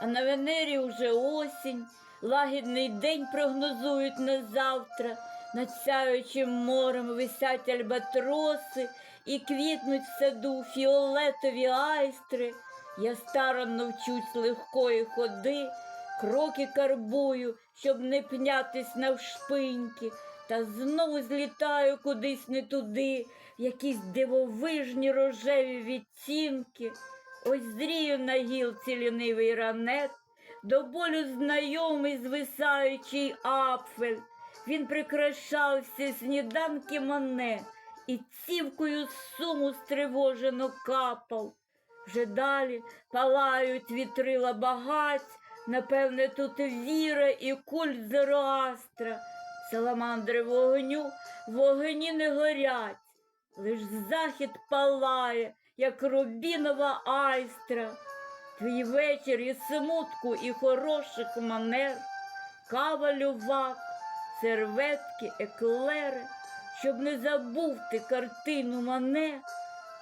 а на Венері уже осінь, лагідний день прогнозують на завтра. Над сяючим морем висять альбатроси і квітнуть в саду фіолетові айстри. Я старанно вчусь легкої ходи, кроки карбую, щоб не пнятись навшпиньки, та знову злітаю кудись не туди, в якісь дивовижні рожеві відцінки. Ось зрію на гілці лінивий ранет, до болю знайомий звисаючий апфель. Він прикрашався сніданки мене і цівкою суму стривожено капав. Вже далі палають вітрила багать, напевне, тут віра і культ Зороастра. Саламандри вогню, вогні не горять, лиш захід палає, як рубінова айстра. Твій вечір і смутку, і хороших манер, кава лювак, серветки, еклери, щоб не забув ти картину мене,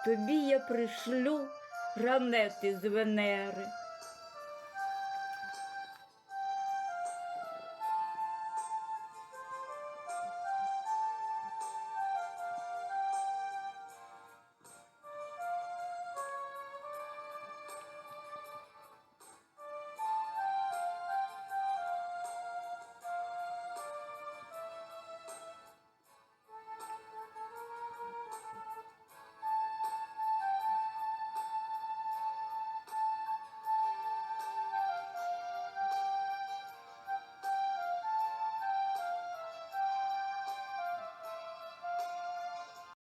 тобі я пришлю ранети з Венери.